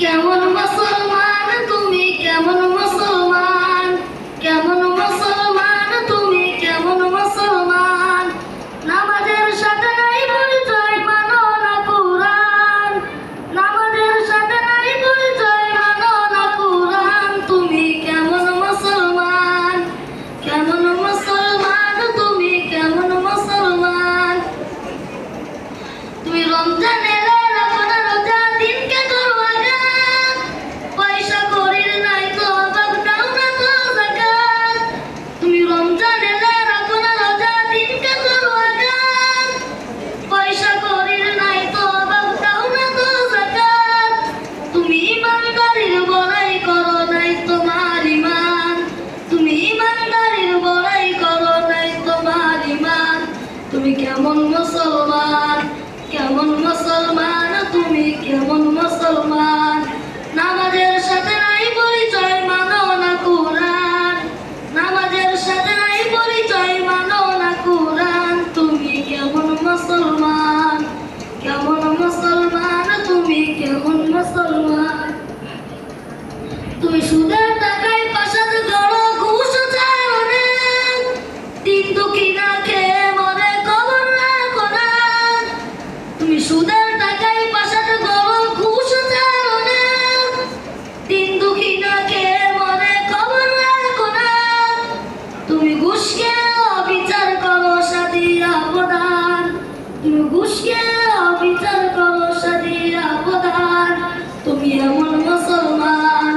কেমন মুসলমান ইমানদারির বড়াই করো, নাই তোমার ইমান। তুমি কেমন মুসলমান? কেমন মুসলমান? তুমি কেমন মুসলমান? নামাজের সাথে নাই পরিচয়, মানো না কোরআন। নামাজের সাথে নাই পরিচয়, মানো না কোরআন। তুমি কেমন মুসলমান? কেমন মুসলমান? তুমি কেমন মুসলমান? তুমি সুদের সুদের টাকায় পাশাতে গড়ো ঘুষ চায় অনেক দিন দুঃখী না। খেয়ে মরে কবর রাখো না তুমি তুমি তুমি এমন মুসলমান,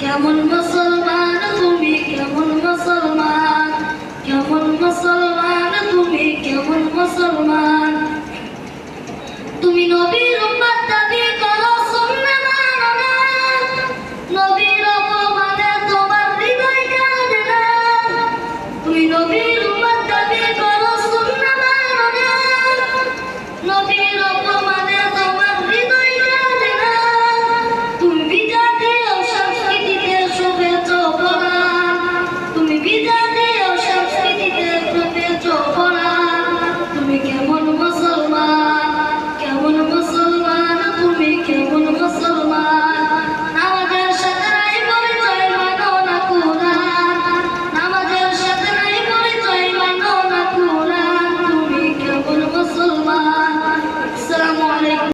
কেমন মুসলমান তুমি, কেমন মুসলমান কেমন মুসলমান তুমি, কেমন মুসলমান। তুমি নবীর